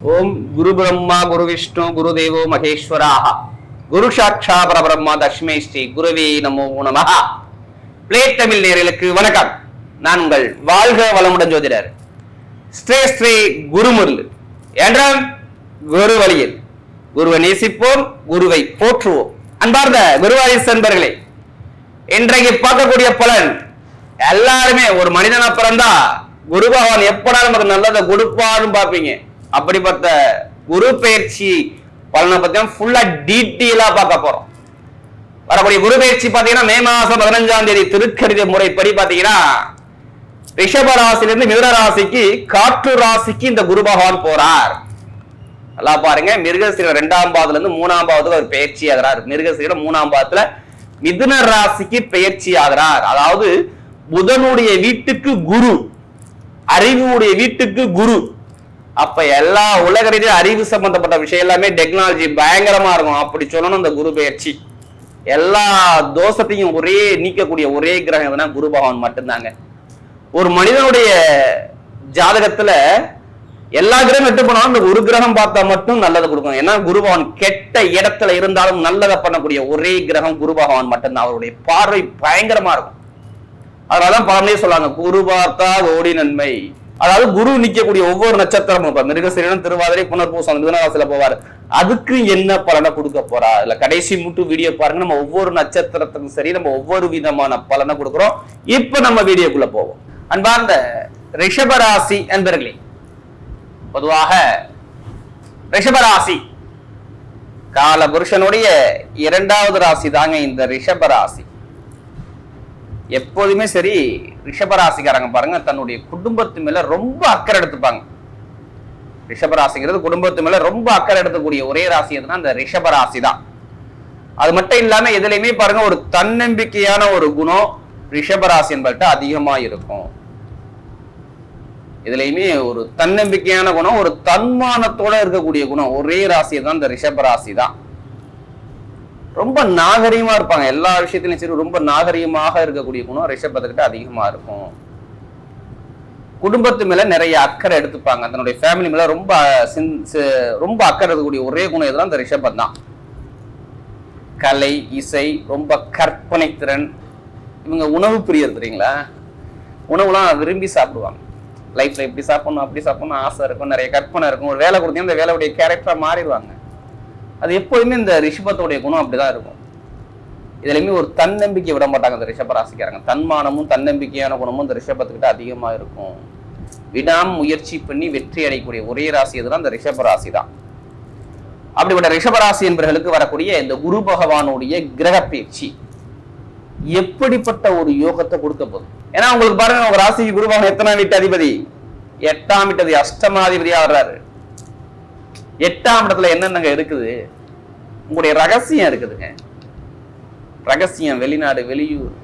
ஓம் குரு பிரம்மா குரு விஷ்ணு குரு தேவோ மகேஸ்வராக. குரு சாட்சா பரபிரம்மா தஷ்மே ஸ்ரீ குருவே நமோ நமகா பிளே தமிழ் நேயர்களுக்கு வணக்கம். நான் உங்கள் வாழ்க வளமுடன் ஜோதிடர் ஸ்ரீ ஸ்ரீ குருமுருள். என்றால் குரு வழியில் குருவை நேசிப்போம் குருவை போற்றுவோம். அன்பார்ந்த குருவாரிஸ் அன்பர்களே இன்றைக்கு பார்க்கக்கூடிய பலன் எல்லாருமே ஒரு மனிதனா பிறந்தா குரு பகவான் எப்படா நமக்கு நல்லதை கொடுப்பான்னு பார்ப்பீங்க. அப்படிப்பட்ட குரு பயிற்சி பலனை பத்தி ஃபுல்லா டீட்டெயிலா பார்க்க போறோம். வரக்கூடிய குரு பயிற்சி பாத்தீங்கன்னா மே மாசம் பதினஞ்சாம் தேதி திருக்கணித முறைப்படி பாத்தீங்கன்னா ரிஷப ராசிலிருந்து மிதுன ராசிக்கு காற்று ராசிக்கு இந்த குரு பகவான் போறார். நல்லா பாருங்க மிருகசீல ரெண்டாம் பாவத்துல இருந்து மூணாம் பாவத்துல ஒரு பயிற்சி ஆகிறார். மிருகசீல மூணாம் பாவத்துல மிதுன ராசிக்கு பயிற்சி ஆகிறார். அதாவது புதனுடைய வீட்டுக்கு குரு அறிவுடைய வீட்டுக்கு குரு. அப்ப எல்லா உலக ரீதியா அறிவு சம்பந்தப்பட்ட விஷயம் எல்லாமே டெக்னாலஜி பயங்கரமா இருக்கும். அப்படி சொல்லணும் இந்த குரு பயிற்சி. எல்லா தோஷத்தையும் ஒரே நீக்கக்கூடிய ஒரே கிரகம் எதுனா குரு பகவான் மட்டும்தாங்க. ஒரு மனிதனுடைய ஜாதகத்துல எல்லா கிரகம் கெட்டு போனாலும் இந்த ஒரு கிரகம் பார்த்தா மட்டும் நல்லதை கொடுக்கும். ஏன்னா குரு பகவான் கெட்ட இடத்துல இருந்தாலும் நல்லதை பண்ணக்கூடிய ஒரே கிரகம் குரு பகவான் மட்டும்தான். அவருடைய பார்வை பயங்கரமா இருக்கும். அதனாலதான் பழமையே சொல்லுவாங்க குரு பார்த்தா ஓடி நன்மை. அதாவது குரு நிக்கக்கூடிய ஒவ்வொரு நட்சத்திரமும் இப்ப மிருகசீரனம் திருவாதிரை புனர்பூசம் மிதனராசில போவார். அதுக்கு என்ன பலனை கொடுக்க போறா? இல்ல கடைசி முட்டு வீடியோ பாருங்க. நம்ம ஒவ்வொரு நட்சத்திரத்துக்கும் சரி நம்ம ஒவ்வொரு விதமான பலனை கொடுக்குறோம். இப்ப நம்ம வீடியோக்குள்ள போவோம். அன்பார்ந்த ரிஷபராசி என்பர்களே பொதுவாக ரிஷபராசி கால புருஷனுடைய இரண்டாவது ராசி தாங்க இந்த ரிஷபராசி. எப்போதுமே சரி ரிஷபராசிக்காரங்க பாருங்க தன்னுடைய குடும்பத்து மேல ரொம்ப அக்கறை எடுத்துப்பாங்க. ரிஷபராசிங்கிறது குடும்பத்து மேல ரொம்ப அக்கறை எடுக்கக்கூடிய ஒரே ராசி எதுனா அந்த ரிஷபராசி தான் அது மட்டும் இல்லாம எதுலையுமே பாருங்க ஒரு தன்னம்பிக்கையான ஒரு குணம் ரிஷபராசி என்பட்ட அதிகமா இருக்கும். இதுலயுமே ஒரு தன்னம்பிக்கையான குணம் ஒரு தன்மானத்தோட இருக்கக்கூடிய குணம் ஒரே ராசி தான் இந்த ரிஷபராசி தான் ரொம்ப நாகரீகமாக இருப்பாங்க. எல்லா விஷயத்திலும் சரி ரொம்ப நாகரீகமாக இருக்கக்கூடிய குணம் ரிஷபத்துக்கிட்ட அதிகமா இருக்கும். குடும்பத்து மேல நிறைய அக்கறை எடுத்துப்பாங்க. தன்னுடைய ஃபேமிலி மேல ரொம்ப சி- ரொம்ப அக்கறை இருக்கக்கூடிய ஒரே குணம் எதுனா அந்த ரிஷபம் தான். கலை இசை ரொம்ப கற்பனை திறன். இவங்க உணவு பிரியர் தெரியுங்களா? உணவுலாம் விரும்பி சாப்பிடுவாங்க. லைஃப்ல இப்படி சாப்பிடணும் அப்படி சாப்பிடணும் ஆசை இருக்கும் நிறைய கற்பனை இருக்கும். ஒரு வேலை கொடுத்தீங்கன்னா அந்த வேலையுடைய கேரக்டரா மாறிடுவாங்க. அது எப்போதுமே இந்த ரிஷபத்தோடைய குணம் அப்படிதான் இருக்கும். இதுலையுமே ஒரு தன்னம்பிக்கை விட மாட்டாங்க இந்த ரிஷப ராசிக்காரங்க. தன்மானமும் தன்னம்பிக்கையான குணமும் இந்த ரிஷபத்துக்கிட்ட அதிகமா இருக்கும். விடாம முயற்சி பண்ணி வெற்றி அடையக்கூடிய ஒரே ராசி எதுனா இந்த ரிஷப ராசி தான் அப்படிப்பட்ட ரிஷபராசி என்பவர்களுக்கு வரக்கூடிய இந்த குரு பகவானுடைய கிரக பயிற்சி எப்படிப்பட்ட ஒரு யோகத்தை கொடுக்க போதும் ஏன்னா உங்களுக்கு பாருங்க உங்க ராசிக்கு குரு பகவான் எத்தனாம் வீட்டு அதிபதி? எட்டாம் வீட்டு அதிபதி, அஷ்டமாதிபதியா வர்றாரு. எட்டாம் இடத்துல என்னென்னங்க இருக்குது? உங்களுடைய ரகசியம் இருக்குதுங்க. ரகசியம் வெளிநாடு வெளியூர்.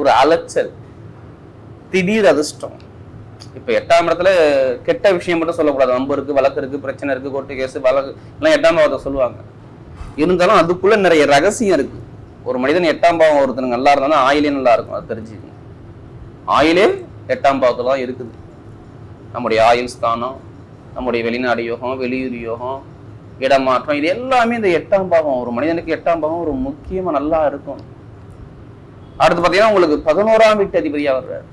ஒரு அலைச்சல். திடீர் அதிர்ஷ்டம். இப்போ எட்டாம் இடத்துல கெட்ட விஷயம் மட்டும் சொல்லக்கூடாது. வம்பு இருக்குது வழக்கு இருக்கு பிரச்சனை இருக்குது கோர்ட்டு கேஸு வழக்கு எல்லாம் எட்டாம் பாவத்தை சொல்லுவாங்க. இருந்தாலும் அதுக்குள்ளே நிறைய ரகசியம் இருக்குது ஒரு மனிதன் எட்டாம் பாவம் ஒருத்தனுக்கு நல்லா இருந்தாலும் ஆயிலே நல்லா இருக்கும். அது தெரிஞ்சுக்கணும். ஆயிலே எட்டாம் பாவத்தில் தான் இருக்குது. நம்முடைய ஆயுள் ஸ்தானம் நம்முடைய வெளிநாடு யோகம் வெளியூர் யோகம் இடமாற்றம் இது எல்லாமே இந்த எட்டாம் பாகம் ஒரு மனிதனுக்கு எட்டாம் பாகம் ஒரு முக்கியமாக நல்லா இருக்கும் அடுத்து பார்த்தீங்கன்னா உங்களுக்கு பதினோராம் வீட்டு அதிபதியாக வர்றார்.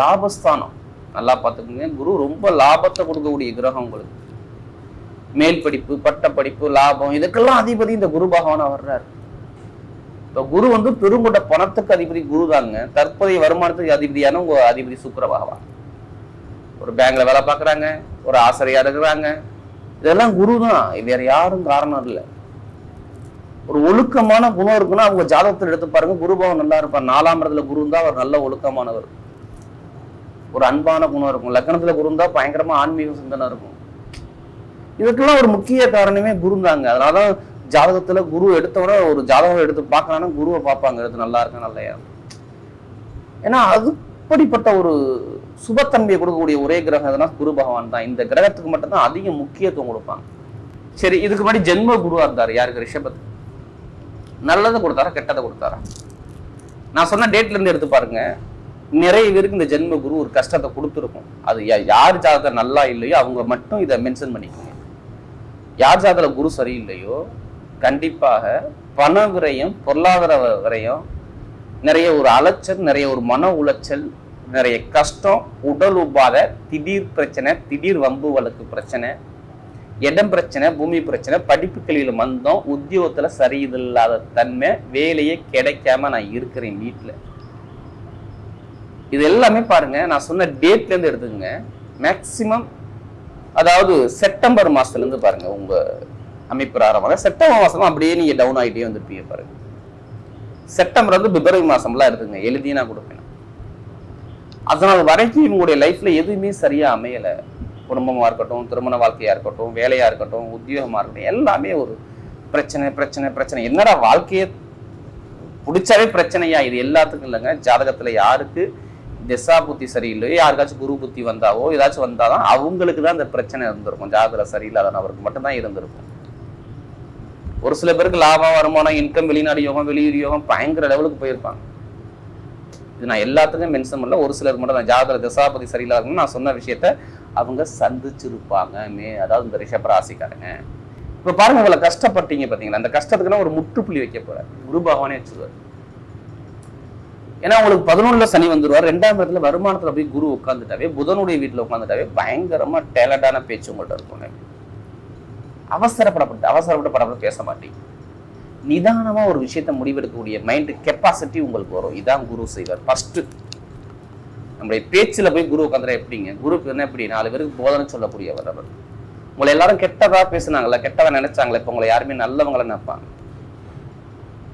லாபஸ்தானம். நல்லா பார்த்துக்கோங்க. குரு ரொம்ப லாபத்தை கொடுக்கக்கூடிய கிரகம் உங்களுக்கு. மேல் படிப்பு பட்ட படிப்பு லாபம் இதுக்கெல்லாம் அதிபதி இந்த குரு பகவானா வர்றாரு. இப்போ குரு வந்து பெருங்கொண்ட பணத்துக்கு அதிபதி குரு தாங்க. தற்போதைய வருமானத்துக்கு அதிபதியான உங்க அதிபதி சுக்கர பகவான். ஒரு பேங்க்ல வேலை பார்க்குறாங்க. ஒரு ஆசிரியர் இருக்கிறாங்க இதெல்லாம் குரு தான் வேற யாரும் காரணம் இல்லை. ஒரு ஒழுக்கமான குணம் இருக்குன்னா அவங்க ஜாதகத்தில் எடுத்து பாருங்க குரு நல்லா இருப்பார். நாலாம் இடத்துல குரு தான் அவர் நல்ல ஒழுக்கமானவர். ஒரு அன்பான குணம் இருக்கும். லக்னத்துல குரு தான் பயங்கரமா ஆன்மீக சிந்தனை இருக்கும். இதுக்கெல்லாம் ஒரு முக்கிய காரணமே குரு தாங்க. அதனாலதான் ஜாதகத்துல குரு எடுத்தவன ஒரு ஜாதகம் எடுத்து பார்க்கறான்னா குருவை பார்ப்பாங்க. எடுத்து நல்லா இருக்கா நல்லையா ஏன்னா அதுபடிப்பட்ட ஒரு சுபத்தன்மையை கொடுக்கக்கூடிய ஒரே கிரகம் எதுனா குரு பகவான் தான். இந்த கிரகத்துக்கு மட்டும்தான் அதிக முக்கியத்துவம் கொடுப்பாங்க. சரி இதுக்கு முன்னாடி ஜென்ம குருவா இருந்தார். யாருக்கு? ரிஷபத்துக்கு நல்லதை கொடுத்தாரா கெட்டதை கொடுத்தாரா? நான் சொன்ன டேட்ல இருந்து எடுத்து பாருங்க. நிறைய பேருக்கு இந்த ஜென்ம குரு ஒரு கஷ்டத்தை கொடுத்துருக்கும். அது யா- யார் ஜாதகம் நல்லா இல்லையோ அவங்க மட்டும் இதை மென்ஷன் பண்ணிக்கோங்க. யார் ஜாதகத்துல குரு சரியில்லையோ கண்டிப்பாக பண விரயம் பொருளாதார விரயம் நிறைய ஒரு அலைச்சல் நிறைய ஒரு மன உளைச்சல் நிறைய கஷ்டம் உடல் உபாத திடீர் பிரச்சனை திடீர் வம்பு வழக்கு பிரச்சனை இடம் பிரச்சனை பூமி பிரச்சனை படிப்பு கல்வியில் மந்தம் உத்தியோகத்தில் சரியில்லாத தன்மை வேலையே கிடைக்காம நான் இருக்கிறேன் வீட்டில் இது எல்லாமே பாருங்க நான் சொன்ன டேட்லேருந்து எடுத்துக்கங்க. மேக்சிமம் அதாவது செப்டம்பர் மாதத்துலேருந்து பாருங்க உங்க அமைப்பு ஆரம்பம். செப்டம்பர் மாதம் அப்படியே நீங்கள் டவுன் ஆகிட்டே வந்துருப்பீங்க பாருங்க. செப்டம்பர் வந்து பிப்ரவரி மாதம்லாம் எடுத்துங்க எழுதினா கொடுப்போம் அதனால் வரைக்கும் இவங்களுடைய லைஃப்ல எதுவுமே சரியா அமையல. குடும்பமா இருக்கட்டும் திருமண வாழ்க்கையா இருக்கட்டும் வேலையா இருக்கட்டும் உத்தியோகமா இருக்கட்டும் எல்லாமே ஒரு பிரச்சனை பிரச்சனை பிரச்சனை. என்னடா வாழ்க்கையை பிடிச்சாவே பிரச்சனையா? இது எல்லாத்துக்கும் இல்லைங்க. ஜாதகத்துல யாருக்கு திசா புத்தி சரியில்லையோ யாருக்காச்சும் குரு புத்தி வந்தாவோ ஏதாச்சும் வந்தாதான் அவங்களுக்கு தான் அந்த பிரச்சனை இருந்திருக்கும். ஜாதகத்துல சரியில்லாத நபருக்கு மட்டும்தான் இருந்திருக்கும். ஒரு சில பேருக்கு லாபம் வருமானம் இன்கம் வெளிநாடு யோகம் வெளியூர் யோகம் பயங்கர லெவலுக்கு போயிருப்பாங்க. இது நான் எல்லாத்துக்கும் மென்ஷன் பண்ணல. ஒரு சிலருக்கு மட்டும் தான். ஜாதக திசாபதி சரியில்லாதவங்க நான் சொன்ன விஷயத்த அவங்க சந்திச்சிருப்பாங்க. மே அதாவது இந்த ரிஷப ராசிக்காரங்க. இப்ப பாருங்க உங்களை கஷ்டப்பட்டீங்க பாத்தீங்களா? அந்த கஷ்டத்துக்குன்னா ஒரு முற்றுப்புள்ளி வைக்க போறாரு. குரு பகவானே வச்சுருவார். ஏன்னா உங்களுக்கு பதினொன்றுல சனி வந்துடுவார் ரெண்டாம் இடத்துல வருமானத்துல போய் குரு உட்காந்துட்டாவே புதனுடைய வீட்டுல உட்காந்துட்டாவே பயங்கரமா டேலண்டான பேச்சு உங்கள்ட்ட இருக்கும் அவசரப்படப்பட்டு அவசரப்பட்டு படப்பட பேச மாட்டீங்க. நிதானமா ஒரு விஷயத்தை முடிவெடுக்கக்கூடிய மைண்ட் கெப்பாசிட்டி உங்களுக்கு வரும். இதான் குரு செய்வார். ஃபஸ்ட்டு நம்முடைய பேச்சில் போய் குரு உட்காந்துற எப்படிங்க? குருக்கு என்ன எப்படி? நாலு பேருக்கு போதனை சொல்லக்கூடியவர் அவர். உங்களை எல்லாரும் கெட்டதாக பேசுனாங்கல்ல கெட்டதாக நினைச்சாங்களே இப்போ உங்களை யாருமே நல்லவங்களை நினைப்பாங்க?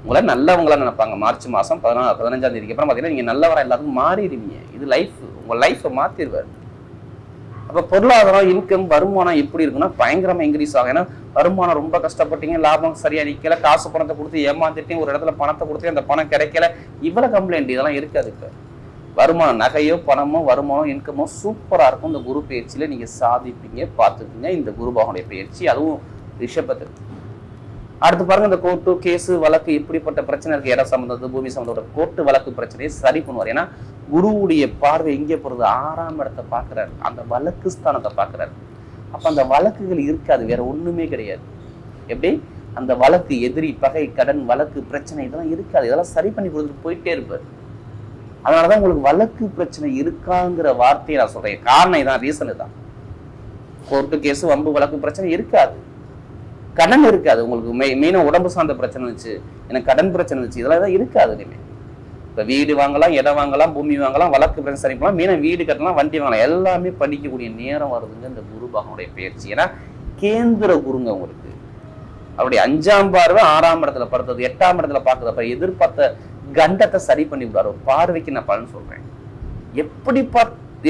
உங்களை நல்லவங்களா நினைப்பாங்க. மார்ச் மாதம் பதினாலு பதினஞ்சாம் தேதிக்கு அப்புறம் பாத்தீங்கன்னா நீங்க நல்லவராக எல்லாருக்கும் மாறிடுவீங்க. இது லைஃப் உங்க லைஃப்பை மாத்திடுவார் அப்போ பொருளாதாரம் இன்கம் வருமானம் எப்படி இருக்குன்னா பயங்கரமாக இன்க்ரீஸ் ஆகும். ஏன்னா வருமானம் ரொம்ப கஷ்டப்பட்டீங்க லாபம் சரியாக நிற்கல காசு பணத்தை கொடுத்து ஏமாந்துட்டீங்க ஒரு இடத்துல பணத்தை கொடுத்து அந்த பணம் கிடைக்கல இவ்வளோ கம்ப்ளைண்ட் இதெல்லாம் இருக்காது வருமானம் நகையோ பணமோ வருமானம் இன்கமோ சூப்பராக இருக்கும். இந்த குரு பயிற்சியில் நீங்கள் சாதிப்பீங்க பார்த்துக்குங்க இந்த குருபாகவுனுடைய பயிற்சி அதுவும் ரிஷபத்துக்கு. அடுத்து பாருங்க இந்த கோர்ட்டு கேஸு வழக்கு இப்படிப்பட்ட பிரச்சனை இருக்கு இடம் சம்மந்தது பூமி சம்மந்தோட கோர்ட்டு வழக்கு பிரச்சனையை சரி பண்ணுவார். ஏன்னா குருவுடைய பார்வை எங்கே போகிறது ஆறாம் இடத்தை பார்க்கறாரு. அந்த வழக்கு ஸ்தானத்தை பார்க்கறாரு. அப்போ அந்த வழக்குகள் இருக்காது வேற ஒண்ணுமே கிடையாது. எப்படி? அந்த வழக்கு எதிரி பகை கடன் வழக்கு பிரச்சனை இதெல்லாம் இருக்காது. இதெல்லாம் சரி பண்ணி கொடுத்துட்டு போயிட்டே இருப்பார். அதனாலதான் உங்களுக்கு வழக்கு பிரச்சனை இருக்காங்கிற வார்த்தையை நான் சொல்கிறேன் காரணம் இதான் ரீசன் தான் கோர்ட்டு கேஸ் வம்பு வழக்கு பிரச்சனை இருக்காது. கடன் இருக்காது உங்களுக்கு. மெய் மெயினாக உடம்பு சார்ந்த பிரச்சனை இருந்துச்சு. எனக்கு கடன் பிரச்சனை இருந்துச்சு. இதெல்லாம் தான் இருக்காது இனிமேல் இப்போ வீடு வாங்கலாம் இடம் வாங்கலாம் பூமி வாங்கலாம் வழக்கு பிரச்சனை சரி பண்ணலாம். மீன வீடு கட்டலாம் வண்டி வாங்கலாம். எல்லாமே படிக்கக்கூடிய நேரம் வருதுங்க இந்த குரு பகவனுடைய பயிற்சி. ஏன்னா கேந்திர குருங்க உங்களுக்கு. அவருடைய அஞ்சாம் பார்வை ஆறாம் இடத்துல படுத்தது எட்டாம் இடத்துல பார்க்கறப்ப எதிர்பார்த்த கண்டத்தை சரி பண்ணி விடுவார். ஒரு பார்வைக்கு நான் பலன் சொல்றேன். எப்படி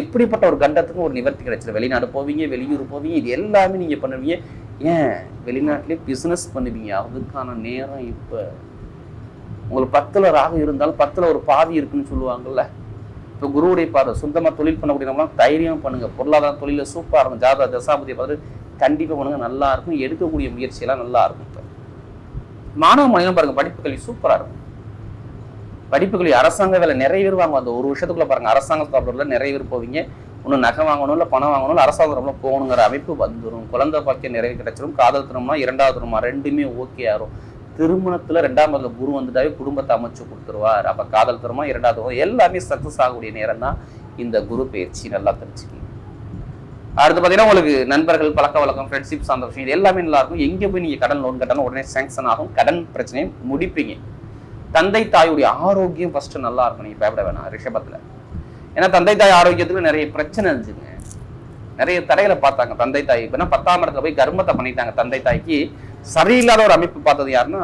எப்படிப்பட்ட ஒரு கண்டத்துக்கும் ஒரு நிவர்த்தி கிடைச்சிடும் வெளிநாடு போவீங்க வெளியூர் போவீங்க இது எல்லாமே நீங்க பண்ணுவீங்க. ஏன் வெளிநாட்டிலே பிஸ்னஸ் பண்ணுவீங்க அதுக்கான நேரம் இப்போ. உங்களுக்கு பத்தில் ராகம் இருந்தாலும் பத்தில் ஒரு பாதி இருக்குன்னு சொல்லுவாங்கல்ல. இப்போ குருவுடைய பாதை சொந்தமாக தொழில் பண்ணக்கூடியவங்களாம் தைரியம் பண்ணுங்கள் பொருளாதார தொழிலில் சூப்பராக இருக்கும் ஜாதக தசாபதியை பார்த்து கண்டிப்பாக பண்ணுங்கள் நல்லா இருக்கும். எடுக்கக்கூடிய முயற்சியெல்லாம் நல்லா இருக்கும் இப்போ. மாணவ மனிதன் பாருங்கள் படிப்பு கல்வி சூப்பராக இருக்கும். படிப்பு கல்வி அரசாங்க வேலை நிறைய பேர் வாங்க அந்த ஒரு வருஷத்துக்குள்ளே பாருங்க அரசாங்க சாப்பிட்றதுல நிறைய பேர் போவீங்க. ஒன்றும் நகை வாங்கணும் இல்லை பணம் வாங்கணும் இல்லை அரசாங்க போகணுங்கிற அமைப்பு வந்துடும் குழந்தை பாக்கியம் நிறைய கிடைச்சிடும் காதல் திருமணம் இரண்டாவது திருமணம்? ரெண்டுமே ஓகே ஆகும் திருமணத்தில் ரெண்டாம் முதல்ல குரு வந்துட்டாவே குடும்பத்தை அமைச்சு கொடுத்துருவார். அப்போ காதல் திருமணம் இரண்டாவது திருமணம் எல்லாமே சக்ஸஸ் ஆகக்கூடிய நேரம் தான் இந்த குரு பயிற்சி. நல்லா தெரிஞ்சுக்கணும் அடுத்து பார்த்தீங்கன்னா உங்களுக்கு நண்பர்கள் பழக்க வழக்கம் ஃப்ரெண்ட்ஷிப் சார்ந்த விஷயம் இது எல்லாமே நல்லா இருக்கும். எங்கே போய் நீங்கள் கடன் லோன் கட்டணும் உடனே சேங்ஷன் ஆகும். கடன் பிரச்சனையை முடிப்பீங்க. தந்தை தாயுடைய ஆரோக்கியம் ஃபஸ்ட்டு நல்லா இருக்கும். நீங்கள் பயப்பட வேணாம். ரிஷபத்தில். ஏன்னா தந்தை தாய் ஆரோக்கியத்துக்கு நிறைய பிரச்சனை இருந்துச்சுங்க. நிறைய தடைகளை பார்த்தாங்க தந்தை தாய். இப்போனா பத்தாம் இடத்துல போய் கர்மத்தை பண்ணிட்டாங்க தந்தை தாய்க்கு. சரியில்லாத ஒரு அமைப்பு பார்த்தது யாருன்னா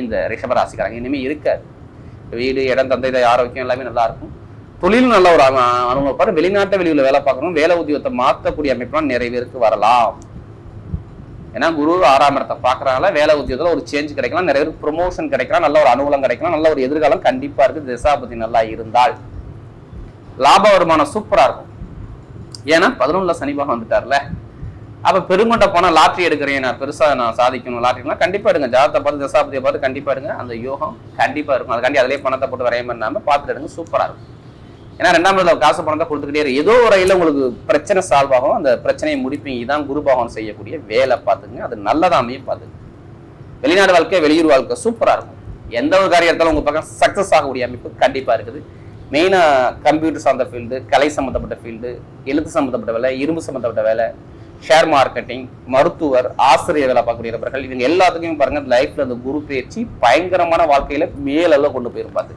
இந்த ரிஷபராசிக்காரங்க. இனிமேல் இருக்காது. வீடு இடம் தந்தை தாய் ஆரோக்கியம் எல்லாமே நல்லா இருக்கும். தொழிலும் நல்ல ஒரு அனுபவம் பாரு வெளிநாட்டு வெளியில் வேலை பார்க்கணும். வேலை உத்தியோகத்தை மாற்றக்கூடிய அமைப்புலாம் நிறைய பேருக்கு வரலாம். ஏன்னா குரு ஆறாம் இடத்தை பார்க்கறனால வேலை உத்தியோகத்தில் ஒரு சேஞ்ச் கிடைக்கலாம். நிறைய பேருக்கு ப்ரொமோஷன் கிடைக்கலாம். நல்ல ஒரு அனுகூலம் கிடைக்கலாம். நல்ல ஒரு எதிர்காலம் கண்டிப்பாக இருக்குது திசாபதி நல்லா இருந்தால். லாப வருமானம் சூப்பராக இருக்கும். ஏன்னா பதினொன்றில் சனிபாகம் வந்துட்டார்ல. அப்போ பெருங்கொண்ட போனால் லாட்ரி எடுக்கிறேன் நான் பெருசாக நான் சாதிக்கணும் லாட்ரினா கண்டிப்பாக எடுங்க. ஜாதகத்தை பார்த்து தசாபதியை பார்த்து கண்டிப்பாக எடுங்க. அந்த யோகம் கண்டிப்பாக இருக்கும். அதுக்காண்டி அதிலே பணத்தை போட்டு வரையம் பண்ணாம பார்த்துட்டு எடுங்க சூப்பராக இருக்கும். ஏன்னா ரெண்டாம் இடத்துல காசு பணம் தான் கொடுத்துக்கிட்டே இருக்கு ஏதோ ஒரு வகையில் உங்களுக்கு பிரச்சனை சால்வ் ஆகும். அந்த பிரச்சனையை முடிப்பீங்க. இதான் குரு பகவான் செய்யக்கூடிய வேலை பார்த்துங்க அது நல்லதாமையும் பார்த்துங்க வெளிநாடு வாழ்க்கை வெளியூர் வாழ்க்கை சூப்பராக இருக்கும். எந்த ஒரு காரியத்தாலும் உங்கள் பக்கம் சக்ஸஸ் ஆகக்கூடிய அமைப்பு கண்டிப்பாக இருக்குது. மெயினாக கம்ப்யூட்டர் சார்ந்த ஃபீல்டு கலை சம்மந்தப்பட்ட ஃபீல்டு எழுத்து சம்மந்தப்பட்ட வேலை இரும்பு சம்மந்தப்பட்ட வேலை ஷேர் மார்க்கெட்டிங் மருத்துவர் ஆசிரியர் வேலை பார்க்கக்கூடிய நபர்கள் இவங்க எல்லாத்துக்கும் பாருங்கள் லைஃப்பில் அந்த குரு பயிற்சி பயங்கரமான வாழ்க்கையில் மேலெல்லாம் கொண்டு போயிருப்பாது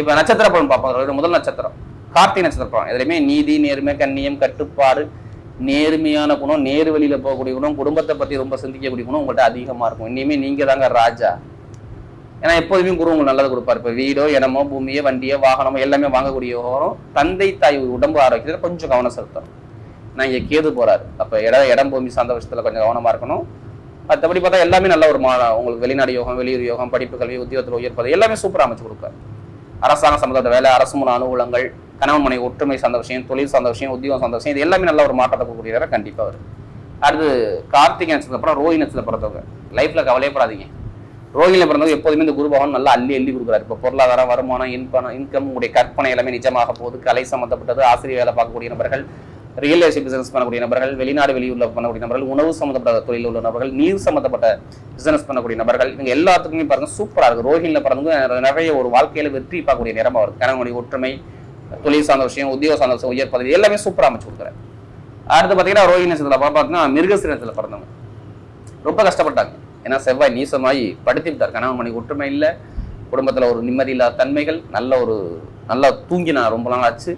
இப்போ நட்சத்திர பலன் பார்ப்போம். முதல் நட்சத்திரம் கார்த்திகை நட்சத்திர பலன். எதுலையுமே நீதி நேர்மை கண்ணியம் கட்டுப்பாடு நேர்மையான குணம் நேர் வழியில் போகக்கூடிய குணம் குடும்பத்தை பற்றி ரொம்ப சிந்திக்கக்கூடிய குணம் உங்கள்கிட்ட அதிகமாக இருக்கும். இனிமேல் நீங்கள் தாங்க ராஜா. ஏன்னா எப்போதுமே குரு உங்களுக்கு நல்லது கொடுப்பாரு. இப்போ வீடோ இடமோ பூமியோ வண்டியோ வாகனமோ எல்லாமே வாங்கக்கூடிய விவகாரம் தந்தை தாய் உடம்பு ஆரோக்கியத்தில் கொஞ்சம் கவனம் செலுத்தணும். நான் இங்கே கேது போறாரு. அப்போ இடம் இடம் பூமி சார்ந்த விஷயத்தில் கொஞ்சம் கவனமாக இருக்கணும். மற்றபடி பார்த்தா எல்லாமே நல்ல ஒரு மா உங்களுக்கு வெளிநாடு யோகம் வெளியூர் யோகம் படிப்பு கல்வி உத்தியோகத்தில் உயர்ப்பது எல்லாமே சூப்பராக அமைச்சு கொடுப்பாரு. அரசாங்க சம்பந்தப்பட்ட வேலை அரசு மூலம் அனுகூலங்கள் கணவன் மனை ஒற்றுமை சார்ந்த விஷயம் தொழில் சார்ந்த விஷயம் உத்தியோகம் சார்ந்த விஷயம் இது எல்லாமே நல்ல ஒரு மாற்றத்தை கொடுக்கக்கூடியதாக கண்டிப்பாக வரும். அடுத்து கார்த்திகை நட்சத்திரம் அப்புறம் ரோஹி நட்சத்திரம் பிறந்தவங்க லைஃப்பில் கவலையப்படாதீங்க ரோஹிணியில் பிறந்தவங்க எப்போதுமே இந்த குரு பகவான் நல்லா அள்ளி அள்ளி கொடுக்குறாரு. இப்போ பொருளாதாரம் வருமானம் இன்பம் இன்கம் உங்களுடைய கற்பனை எல்லாமே நிஜமாக போகுது. கலை சம்மந்தப்பட்டது ஆசிரியர் வேலை பார்க்கக்கூடிய நபர்கள் ரியல் எஸ்டேட் பிசினஸ் பண்ணக்கூடிய நபர்கள் வெளிநாடு வெளியூர்ல பண்ணக்கூடிய நபர்கள் உணவு சம்மந்தப்பட்ட தொழில் உள்ள நபர்கள் நீர் சம்மந்தப்பட்ட பிசினஸ் பண்ணக்கூடிய நபர்கள் இவங்க எல்லாத்துக்குமே பாருங்க சூப்பரா இருக்கு. ரோஹிணியில் பிறந்தவங்க நிறைய ஒரு வாழ்க்கையில வெற்றி பார்க்கக்கூடிய நேரமா வருது கணவனுடைய ஒற்றுமை தொழில் சார்ந்த விஷயம் உத்தியோக சார்ந்த விஷயம் உயர் பதவி எல்லாமே சூப்பராக அமைச்சு கொடுக்குறேன் அடுத்து பார்த்தீங்கன்னா ரோஹிணி நட்சத்திரத்தில் பார்த்தீங்கன்னா மிருகசிரத்தில் பிறந்தவங்க. ரொம்ப கஷ்டப்பட்டாங்க. ஏன்னா செவ்வாய் நீசமாய் படுத்திவிட்டார் கணவன் மணி ஒற்றுமை இல்லை. குடும்பத்தில் ஒரு நிம்மதி இல்லாத தன்மைகள் நல்ல ஒரு நல்லா தூங்கி நான் ரொம்ப நாள் ஆச்சு.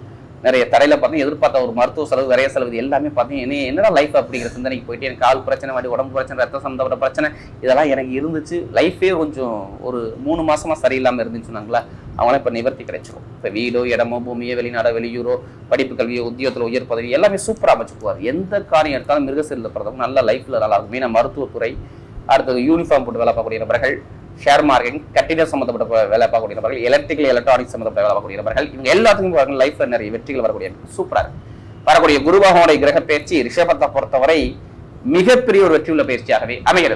நிறைய தடையில் பார்த்தீங்க எதிர்பார்த்த ஒரு மருத்துவ செலவு நிறைய செலவு எல்லாமே பார்த்தீங்க என்ன என்னடா லைஃப் அப்படிங்கிற சிந்தனைக்கு போயிட்டு எனக்கு கால் பிரச்சனை வாடி உடம்பு பிரச்சனை ரத்த சம்பந்தப்பட்ட பிரச்சனை இதெல்லாம் எனக்கு இருந்துச்சு. லைஃபே கொஞ்சம் ஒரு மூணு மாசமா சரியில்லாமல் இருந்துச்சு சொன்னாங்களா? அவங்களாம் இப்போ நிவர்த்தி கிடைச்சிடும் இப்போ வீடோ இடமோ பூமியோ வெளிநாடோ வெளியூரோ படிப்பு கல்வியோ உத்தியோகத்தில் உயர் பதவி எல்லாமே சூப்பராக அமைச்சுக்குவார் எந்த காரியம் எடுத்தாலும் மிருகசீரில் பிறந்தவங்க நல்ல லைஃப்ல நல்லா இருக்கும் மெயினாக மருத்துவத்துறை அடுத்தது யூனிஃபார்ம் போட்டு வேலை பார்க்கக்கூடிய நபர்கள் ஷேர் மார்க்கெட் கட்டிட சம்மந்தப்பட்ட வேலை பார்க்கக்கூடிய நபர்கள் எலக்ட்ரிக்கல் எலக்ட்ரானிக்ஸ் சம்மந்தப்பட்ட வேலை பார்க்கக்கூடிய நபர்கள் இவங்க எல்லாத்துக்கும் பாருங்க லைஃப்ல நிறைய வெற்றிகள் வரக்கூடிய சூப்பரா வரக்கூடிய குரு பகவானுடைய கிரக பயிற்சி ரிஷபத்தை பொறுத்தவரை மிகப்பெரிய ஒரு வெற்றியுள்ள பயிற்சியாகவே அமைகிறது.